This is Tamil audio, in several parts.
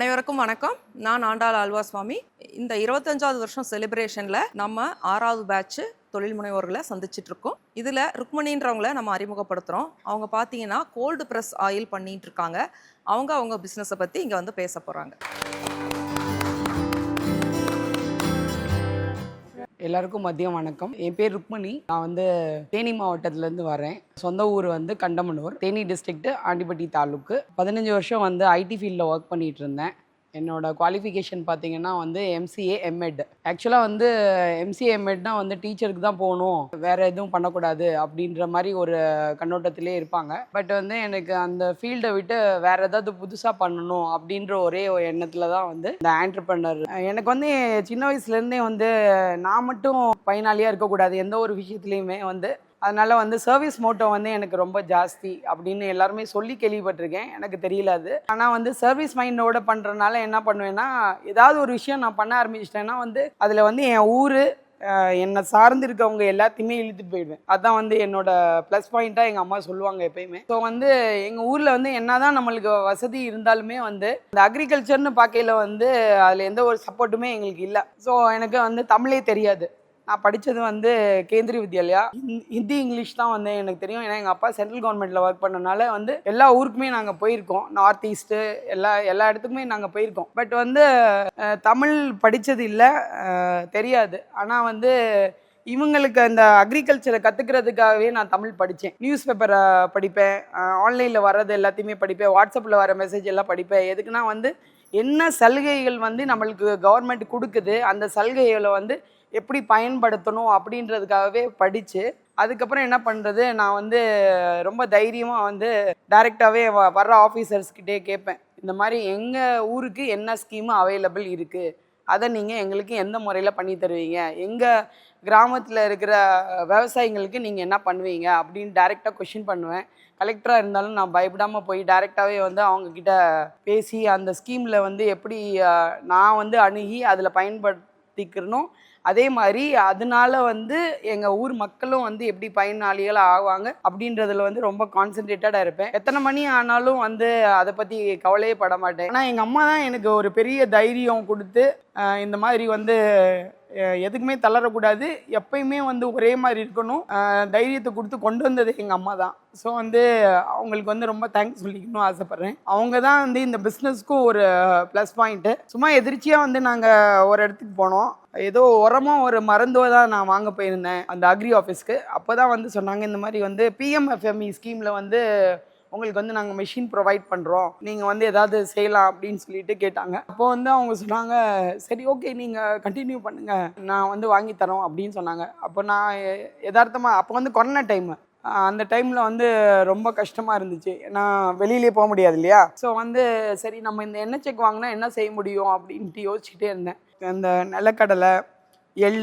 அனைவருக்கும் வணக்கம். நான் ஆண்டாள் ஆழ்வா சுவாமி இந்த இருபத்தஞ்சாவது வருஷம் செலிப்ரேஷனில் நம்ம ஆறாவது பேட்ச் தொழில் முனைவோர்களை சந்திச்சுட்டு இருக்கோம். இதில் ருக்மணின்றவங்கள நம்ம அறிமுகப்படுத்துகிறோம் அவங்க பார்த்தீங்கன்னா கோல்டு ப்ரெஸ் ஆயில் பண்ணிட்டு இருக்காங்க. அவங்க அவங்க பிஸ்னஸை பற்றி இங்கே வந்து பேச போகிறாங்க எல்லாருக்கும் மதியம் வணக்கம். என் பேர் ருக்மணி. நான் வந்து தேனி மாவட்டத்திலேருந்து வரேன். சொந்த ஊர் வந்து கண்டமனூர் தேனி டிஸ்ட்ரிக்ட் ஆண்டிப்பட்டி தாலுக்கு. பதினஞ்சு வருஷம் வந்து ஐடி ஃபீல்டில் ஒர்க் பண்ணிட்டு இருந்தேன். என்னோடய குவாலிஃபிகேஷன் பார்த்தீங்கன்னா வந்து எம்சிஏ எம்எட் ஆக்சுவலாக வந்து எம்சிஏ எம்எட்னா வந்து டீச்சருக்கு தான் போகணும். வேறு எதுவும் பண்ணக்கூடாது அப்படின்ற மாதிரி ஒரு கண்ணோட்டத்திலே இருப்பாங்க. பட் வந்து எனக்கு அந்த ஃபீல்டை விட்டு வேறு ஏதாவது புதுசாக பண்ணணும் அப்படின்ற ஒரே எண்ணத்தில் தான் வந்து இந்த ஆண்டர்பனர் எனக்கு வந்து சின்ன வயசுலேருந்தே வந்து நான் மட்டும் பயனாளியாக இருக்கக்கூடாது. எந்த ஒரு விஷயத்துலையுமே வந்து அதனால் வந்து சர்வீஸ் மோட்டோ வந்து எனக்கு ரொம்ப ஜாஸ்தி அப்படின்னு எல்லாருமே சொல்லி கேள்விப்பட்டிருக்கேன். எனக்கு தெரியல அது. ஆனால் வந்து சர்வீஸ் மைண்டோட பண்ணுறதுனால என்ன பண்ணுவேன்னா ஏதாவது ஒரு விஷயம் நான் பண்ண ஆரம்பிச்சிட்டேன்னா வந்து அதில் வந்து என் ஊர் என்னை சார்ந்து இருக்கவங்க எல்லாத்தையுமே இழுத்துட்டு போயிடுவேன். அதான் வந்து என்னோட ப்ளஸ் பாயிண்ட்டாக எங்கள் அம்மா சொல்லுவாங்க எப்பயுமே. ஸோ வந்து எங்கள் ஊரில் வந்து என்ன தான் நம்மளுக்கு வசதி இருந்தாலுமே வந்து இந்த அக்ரிகல்ச்சர்னு பார்க்கையில வந்து அதில் எந்த ஒரு சப்போர்ட்டுமே எங்களுக்கு இல்லை. ஸோ எனக்கு வந்து தமிழே தெரியாது. நான் படித்தது வந்து கேந்திரிய வித்யாலயா. ஹிந்தி- இங்கிலீஷ் தான் வந்து எனக்கு தெரியும். ஏன்னா எங்கள் அப்பா சென்ட்ரல் கவர்மெண்ட்டில் ஒர்க் பண்ணனால வந்து எல்லா ஊருக்குமே நாங்கள் போயிருக்கோம். நார்த் ஈஸ்ட்டு எல்லா எல்லா இடத்துக்குமே நாங்கள் போயிருக்கோம். பட் வந்து தமிழ் படித்தது இல்லை. தெரியாது. ஆனால் வந்து இவங்களுக்கு அந்த அக்ரிகல்ச்சரை கற்றுக்கிறதுக்காகவே நான் தமிழ் படித்தேன் நியூஸ் பேப்பரை படிப்பேன் ஆன்லைனில் வர்றது எல்லாத்தையுமே படிப்பேன். வாட்ஸ்அப்பில் வர மெசேஜ் எல்லாம் படிப்பேன். எதுக்குன்னா வந்து என்ன சலுகைகள் வந்து நம்மளுக்கு கவர்மெண்ட் கொடுக்குது அந்த சலுகைகளை வந்து எப்படி பயன்படுத்தணும் அப்படின்றதுக்காகவே படித்து அதுக்கப்புறம் என்ன பண்ணுறது நான் வந்து ரொம்ப தைரியமாக வந்து டைரெக்டாகவே வர்ற ஆஃபீஸர்ஸ்கிட்டே கேட்பேன் இந்த மாதிரி எங்கள் ஊருக்கு என்ன ஸ்கீமு அவைலபிள் இருக்குது அதை நீங்கள் எங்களுக்கு எந்த முறையில் பண்ணி தருவீங்க? எங்கள் கிராமத்தில் இருக்கிற விவசாயிங்களுக்கு நீங்கள் என்ன பண்ணுவீங்க? அப்படின்னு டைரெக்டாக கொஷின் பண்ணுவேன். கலெக்டராக இருந்தாலும் நான் பயப்படாமல் போய் டைரெக்டாகவே வந்து அவங்கக்கிட்ட பேசி அந்த ஸ்கீமில் வந்து எப்படி நான் வந்து அணுகி அதில் பயன்படுத்திக்கிறனும் அதே மாதிரி அதனால வந்து எங்கள் ஊர் மக்களும் வந்து எப்படி பயனாளிகளாக ஆவாங்க அப்படின்றதுல வந்து ரொம்ப கான்சென்ட்ரேட்டடாக இருப்பேன். எத்தனை மணி ஆனாலும் வந்து அதை பற்றி கவலையே பட மாட்டேன். ஆனால் எங்கள் அம்மா தான் எனக்கு ஒரு பெரிய தைரியம் கொடுத்து இந்த மாதிரி வந்து எதுக்குமே தளரக்கூடாது. எப்பயுமே வந்து ஒரே மாதிரி இருக்கணும். தைரியத்தை கொடுத்து கொண்டு வந்தது எங்கள் அம்மா தான். ஸோ வந்து அவங்களுக்கு வந்து ரொம்ப தேங்க்ஸ் சொல்லிக்கணும் ஆசைப்பட்றேன். அவங்க தான் வந்து இந்த பிஸ்னஸ்க்கும் ஒரு ப்ளஸ் பாயிண்ட்டு சும்மா எதிர்ச்சியாக வந்து நாங்கள் ஒரு இடத்துக்கு போனோம். ஏதோ உரமோ ஒரு மருந்தோ தான் நான் வாங்க போயிருந்தேன் அந்த அக்ரி ஆஃபீஸ்க்கு அப்போ தான் வந்து சொன்னாங்க இந்த மாதிரி வந்து பிஎம்எஃப்எம்இ ஸ்கீமில் வந்து உங்களுக்கு வந்து நாங்கள் மெஷின் ப்ரொவைட் பண்ணுறோம் நீங்கள் வந்து ஏதாவது செய்யலாம் அப்படின்னு சொல்லிட்டு கேட்டாங்க. அப்போ வந்து அவங்க சொன்னாங்க சரி ஓகே நீங்கள் கண்டினியூ பண்ணுங்கள் நான் வந்து வாங்கி தரோம் அப்படின்னு சொன்னாங்க. அப்போ நான் எதார்த்தமாக அப்போ வந்து கொரோனா டைமு அந்த டைமில் வந்து ரொம்ப கஷ்டமாக இருந்துச்சு. நான் வெளியிலே போக முடியாது இல்லையா? ஸோ வந்து சரி நம்ம இந்த எண்ணெய் செக் வாங்கினா என்ன செய்ய முடியும் அப்படின்ட்டு யோசிச்சுட்டே இருந்தேன். அந்த நிலக்கடலை எள்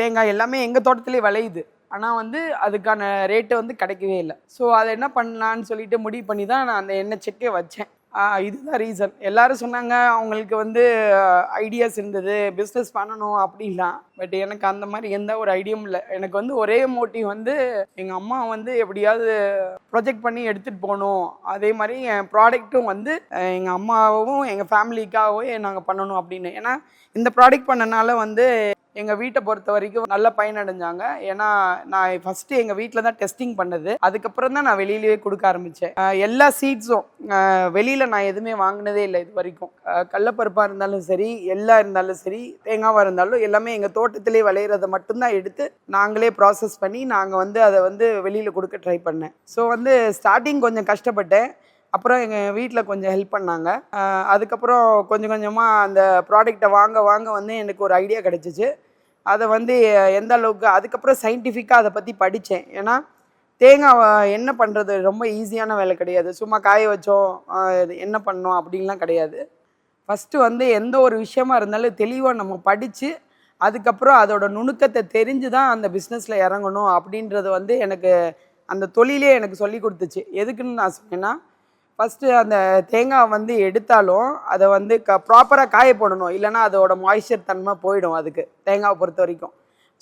தேங்காய் எல்லாமே எங்கள் தோட்டத்திலே விளையுது. ஆனால் வந்து அதுக்கான ரேட்டு வந்து கிடைக்கவே இல்லை. ஸோ அதை என்ன பண்ணலான்னு சொல்லிட்டு முடிவு பண்ணி தான் நான் அந்த எண்ணெய் செக்கே வச்சேன். இதுதான் ரீசன் எல்லாரும் சொன்னாங்க அவங்களுக்கு வந்து ஐடியாஸ் இருந்தது பிஸ்னஸ் பண்ணணும் அப்படின்லாம் பட் எனக்கு அந்த மாதிரி எந்த ஒரு ஐடியாவும் இல்லை. எனக்கு வந்து ஒரே மோட்டிவ் வந்து எங்கள் அம்மா வந்து எப்படியாவது ப்ரொஜெக்ட் பண்ணி எடுத்துகிட்டு போகணும். அதே மாதிரி என் ப்ராடக்ட்டும் வந்து எங்கள் அம்மாவும் எங்கள் ஃபேமிலிக்காகவே நாங்கள் பண்ணணும் அப்படின்னு. ஏன்னா இந்த ப்ராடக்ட் பண்ணனால வந்து எங்கள் வீட்டை பொறுத்த வரைக்கும் நல்ல பயனடைஞ்சாங்க. ஏன்னா நான் ஃபஸ்ட்டு எங்கள் வீட்டில் தான் டெஸ்டிங் பண்ணது. அதுக்கப்புறம் தான் நான் வெளியிலேயே கொடுக்க ஆரம்பித்தேன் எல்லா சீட்ஸும் வெளியில் நான் எதுவுமே வாங்கினதே இல்லை இது வரைக்கும். கடலப்பருப்பாக இருந்தாலும் சரி எல்லாம் இருந்தாலும் சரி தேங்காவாக இருந்தாலும் எல்லாமே எங்கள் தோட்டத்திலே விளையிறத மட்டும்தான் எடுத்து நாங்களே ப்ராசஸ் பண்ணி நாங்கள் வந்து அதை வந்து வெளியில் கொடுக்க ட்ரை பண்ணேன். ஸோ வந்து ஸ்டார்டிங் கொஞ்சம் கஷ்டப்பட்டேன். அப்புறம் எங்கள் வீட்டில் கொஞ்சம் ஹெல்ப் பண்ணாங்க. அதுக்கப்புறம் கொஞ்சம் கொஞ்சமாக அந்த ப்ராடக்டை வாங்க வாங்க வந்து எனக்கு ஒரு ஐடியா கிடச்சிச்சு. அதை வந்து எந்த அளவுக்கு அதுக்கப்புறம் சயின்டிஃபிக்காக அதை பற்றி படித்தேன் ஏன்னா தேங்காய் என்ன பண்ணுறது ரொம்ப ஈஸியான வேலை கிடையாது. சும்மா காய வச்சோம் என்ன பண்ணோம் அப்படின்லாம் கிடையாது. ஃபஸ்ட்டு வந்து எந்த ஒரு விஷயமா இருந்தாலும் தெளிவாக நம்ம படித்து அதுக்கப்புறம் அதோட நுணுக்கத்தை தெரிஞ்சு தான் அந்த பிஸ்னஸில் இறங்கணும் அப்படின்றது வந்து எனக்கு அந்த தொழிலே எனக்கு சொல்லி கொடுத்துச்சு. எதுக்குன்னு நான் சொன்னேன்னா ஃபஸ்ட்டு அந்த தேங்காய் வந்து எடுத்தாலும் அதை வந்து க ப்ராப்பராக காய போடணும். இல்லைனா அதோட மாய்ஸ்சர் தன்மை போயிடும் அதுக்கு தேங்காவை பொறுத்த வரைக்கும்.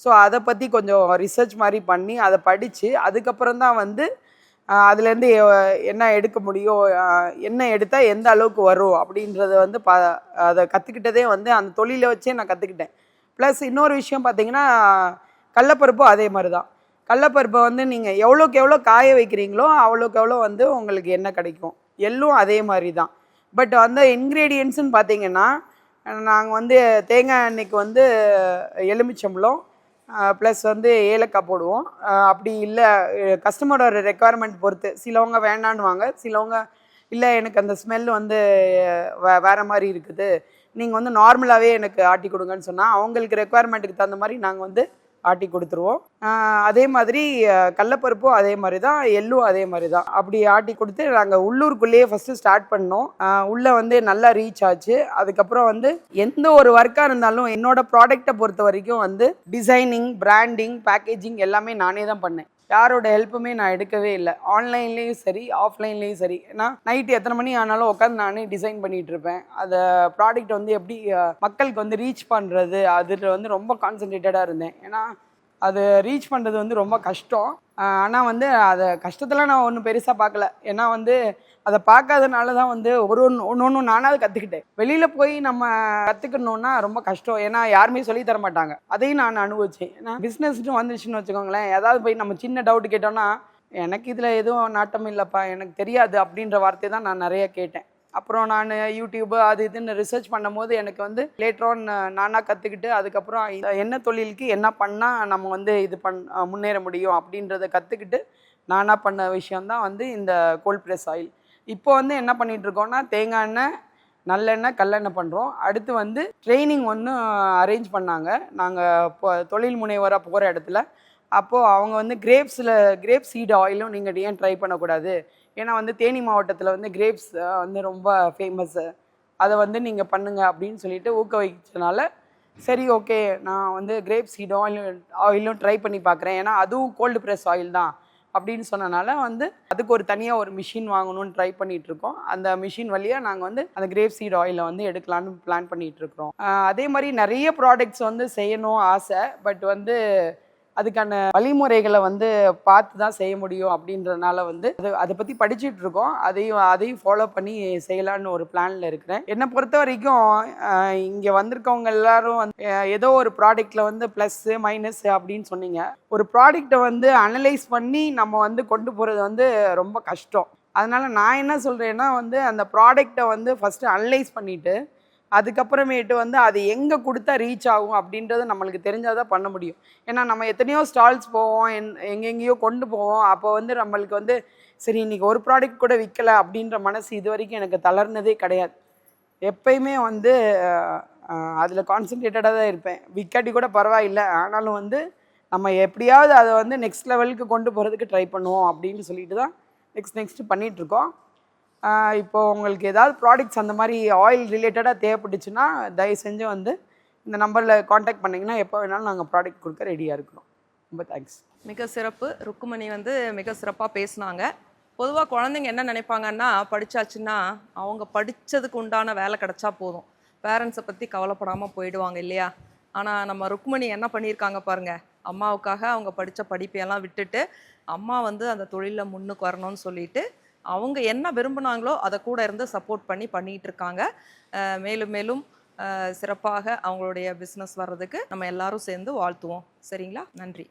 ஸோ அதை பற்றி கொஞ்சம் ரிசர்ச் மாதிரி பண்ணி அதை படித்து அதுக்கப்புறம் தான் வந்து அதுலேருந்து என்ன எடுக்க முடியும் என்ன எடுத்தால் எந்த அளவுக்கு வரும் அப்படின்றத வந்து பா அதை கற்றுக்கிட்டதே வந்து அந்த தொழிலை வச்சே நான் கற்றுக்கிட்டேன் ப்ளஸ் இன்னொரு விஷயம் பார்த்தீங்கன்னா கடலப்பருப்பும் அதே மாதிரி தான். கடலப்பருப்பை வந்து நீங்கள் எவ்வளோக்கு எவ்வளோ காய வைக்கிறீங்களோ அவ்வளோக்கு எவ்வளோ வந்து உங்களுக்கு எண்ணெய் கிடைக்கும். எள்ளும் அதே மாதிரி தான் பட் வந்து இன்க்ரீடியன்ட்ஸ்னு பார்த்தீங்கன்னா நாங்கள் வந்து தேங்காய் எண்ணெய்க்கு வந்து எலுமிச்சம்பளம் ப்ளஸ் வந்து ஏலக்காய் போடுவோம். அப்படி இல்லை கஸ்டமரோட ரெக்குவயர்மெண்ட் பொறுத்து. சிலவங்க வேண்டான்னுவாங்க. சிலவங்க இல்லை எனக்கு அந்த ஸ்மெல் வந்து வே வேறு மாதிரி இருக்குது. நீங்கள் வந்து நார்மலாகவே எனக்கு ஆட்டி கொடுங்கன்னு சொன்னால் அவங்களுக்கு ரெக்குவயர்மெண்ட்டுக்கு தகுந்த மாதிரி நாங்கள் வந்து ஆட்டி கொடுத்துருவோம். அதே மாதிரி கடலப்பருப்பும் அதே மாதிரி தான் எள்ளும் அதே மாதிரி தான் அப்படி ஆட்டி கொடுத்து நாங்கள் உள்ளூருக்குள்ளேயே ஃபஸ்ட்டு ஸ்டார்ட் பண்ணோம். உள்ளே வந்து நல்லா ரீச் ஆச்சு. அதுக்கப்புறம் வந்து எந்த ஒரு ஒர்க்காக இருந்தாலும் என்னோட ப்ராடக்ட்டை பொறுத்த வரைக்கும் வந்து டிசைனிங் பிராண்டிங் பேக்கேஜிங் எல்லாமே நானே தான் பண்ணேன். யாரோட ஹெல்ப்புமே நான் எடுக்கவே இல்லை. ஆன்லைன்லேயும் சரி ஆஃப்லைன்லேயும் சரி. ஏன்னா நைட்டு எத்தனை மணி ஆனாலும் உட்காந்து நானே டிசைன் பண்ணிட்டு இருப்பேன். அதை ப்ராடக்ட் வந்து எப்படி மக்களுக்கு வந்து ரீச் பண்ணுறது அதில் வந்து ரொம்ப கான்சென்ட்ரேட்டடாக இருந்தேன். ஏன்னா அது ரீச் பண்ணுறது வந்து ரொம்ப கஷ்டம். ஆனால் வந்து அதை கஷ்டத்தில் நான் ஒன்றும் பெருசாக பார்க்கல. ஏன்னா வந்து அதை பார்க்காதனால தான் வந்து ஒரு ஒன்று ஒன்று ஒன்று நானாவது கற்றுக்கிட்டேன் வெளியில் போய் நம்ம கற்றுக்கணுன்னா ரொம்ப கஷ்டம். ஏன்னா யாருமே சொல்லி தர மாட்டாங்க. அதையும் நான் அனுபவிச்சேன். ஏன்னா பிஸ்னஸ்னு வந்துச்சுன்னு வச்சுக்கோங்களேன். ஏதாவது போய் நம்ம சின்ன டவுட் கேட்டோம்னா எனக்கு இதில் எதுவும் நாட்டம் இல்லைப்பா. எனக்கு தெரியாது. அப்படின்ற வார்த்தை தான் நான் நிறைய கேட்டேன். அப்புறம் நான் யூடியூப் அது இதுன்னு ரிசர்ச் பண்ணும்போது எனக்கு வந்து லேட்டரான் நானாக கற்றுக்கிட்டு அதுக்கப்புறம் என்ன தொழிலுக்கு என்ன பண்ணால் நம்ம வந்து இது பண் முன்னேற முடியும் அப்படின்றத கற்றுக்கிட்டு நானாக பண்ண விஷயந்தான் வந்து இந்த கோல்ட் ப்ரெஸ் ஆயில் இப்போ வந்து என்ன பண்ணிகிட்ருக்கோன்னா தேங்காய் எண்ணெய் நல்லெண்ணெய் கல்லெண்ணெய் பண்ணுறோம் அடுத்து வந்து ட்ரைனிங் ஒன்று அரேஞ்ச் பண்ணாங்க. நாங்கள் இப்போ தொழில் முனைவராக போகிற இடத்துல. அப்போது அவங்க வந்து கிரேப்ஸில் கிரேப் சீடு ஆயிலும் நீங்கள் ஏன் ட்ரை பண்ணக்கூடாது? ஏன்னா வந்து தேனி மாவட்டத்தில் வந்து கிரேப்ஸ் வந்து ரொம்ப ஃபேமஸ்ஸு அதை வந்து நீங்கள் பண்ணுங்கள் அப்படின்னு சொல்லிட்டு ஊக்குவிச்சனால சரி ஓகே நான் வந்து கிரேப் சீடும் ஆயிலும் ஆயிலும் ட்ரை பண்ணி பார்க்குறேன் ஏன்னா அதுவும் கோல்டு ப்ரெஸ் ஆயில் தான் அப்படின்னு சொன்னனால வந்து அதுக்கு ஒரு தனியாக ஒரு மிஷின் வாங்கணும்னு ட்ரை பண்ணிகிட்ருக்கோம் அந்த மிஷின் வழியாக நாங்கள் வந்து அந்த கிரேப் சீட் ஆயிலை வந்து எடுக்கலான்னு பிளான் பண்ணிகிட்ருக்குறோம் அதே மாதிரி நிறைய ப்ராடக்ட்ஸ் வந்து செய்யணும் ஆசை. பட் வந்து அதுக்கான வழிமுறைகளை வந்து பார்த்து தான் செய்ய முடியும் அப்படின்றனால வந்து அது அதை பற்றி படிச்சுட்டு இருக்கோம் அதையும் அதையும் ஃபாலோ பண்ணி செய்யலான்னு ஒரு பிளானில் இருக்கிறேன். என்னை பொறுத்த வரைக்கும் இங்கே வந்திருக்கவங்க எல்லாரும் வந்து ஏதோ ஒரு ப்ராடக்டில் வந்து ப்ளஸ்ஸு மைனஸ் அப்படின்னு சொன்னீங்க. ஒரு ப்ராடக்ட்டை வந்து அனலைஸ் பண்ணி நம்ம வந்து கொண்டு போகிறது வந்து ரொம்ப கஷ்டம். அதனால் நான் என்ன சொல்கிறேன்னா வந்து அந்த ப்ராடக்டை வந்து ஃபஸ்ட்டு அனலைஸ் பண்ணிவிட்டு அதுக்கப்புறமேட்டு வந்து அது எங்கே கொடுத்தா ரீச் ஆகும் அப்படின்றது நம்மளுக்கு தெரிஞ்சால் தான் பண்ண முடியும். ஏன்னா நம்ம எத்தனையோ ஸ்டால்ஸ் போவோம் என் எங்கெங்கேயோ கொண்டு போவோம். அப்போ வந்து நம்மளுக்கு வந்து சரி இன்னைக்கு ஒரு ப்ராடக்ட் கூட விற்கல அப்படின்ற மனசு இது வரைக்கும் எனக்கு தளர்னதே கிடையாது. எப்பயுமே வந்து அதில் கான்சென்ட்ரேட்டடாக தான் இருப்பேன். விற்காட்டி கூட பரவாயில்லை. ஆனாலும் வந்து நம்ம எப்படியாவது அதை வந்து நெக்ஸ்ட் லெவலுக்கு கொண்டு போகிறதுக்கு ட்ரை பண்ணுவோம் அப்படின்னு சொல்லிட்டு தான் நெக்ஸ்ட் நெக்ஸ்ட்டு பண்ணிகிட்ருக்கோம் இப்போ உங்களுக்கு ஏதாவது ப்ராடக்ட்ஸ் அந்த மாதிரி ஆயில் ரிலேட்டடாக தேவைப்பட்டுச்சுன்னா தயவு செஞ்சு வந்து இந்த நம்பரில் காண்டாக்ட் பண்ணிங்கன்னா எப்போ வேணாலும் நாங்கள் ப்ராடக்ட் கொடுக்க ரெடியாக இருக்கிறோம். ரொம்ப தேங்க்ஸ் மிக சிறப்பு. ருக்குமணி வந்து மிக சிறப்பாக பேசினாங்க. பொதுவாக குழந்தைங்க என்ன நினைப்பாங்கன்னா படிச்சாச்சுன்னா அவங்க படித்ததுக்கு உண்டான வேலை கிடைச்சா போதும். பேரண்ட்ஸை பற்றி கவலைப்படாமல் போயிடுவாங்க இல்லையா? ஆனால் நம்ம ருக்மணி என்ன பண்ணியிருக்காங்க பாருங்கள் அம்மாவுக்காக அவங்க படித்த படிப்பையெல்லாம் விட்டுட்டு அம்மா வந்து அந்த தொழிலில் முன்னுக்கு வரணும்னு சொல்லிட்டு அவங்க என்ன விரும்புனாங்களோ அதை கூட இருந்து சப்போர்ட் பண்ணி பண்ணிகிட்டு இருக்காங்க. மேலும் மேலும் சிறப்பாக அவங்களுடைய பிஸ்னஸ் வர்றதுக்கு நம்ம எல்லாரும் சேர்ந்து வாழ்த்துவோம். சரிங்களா? நன்றி.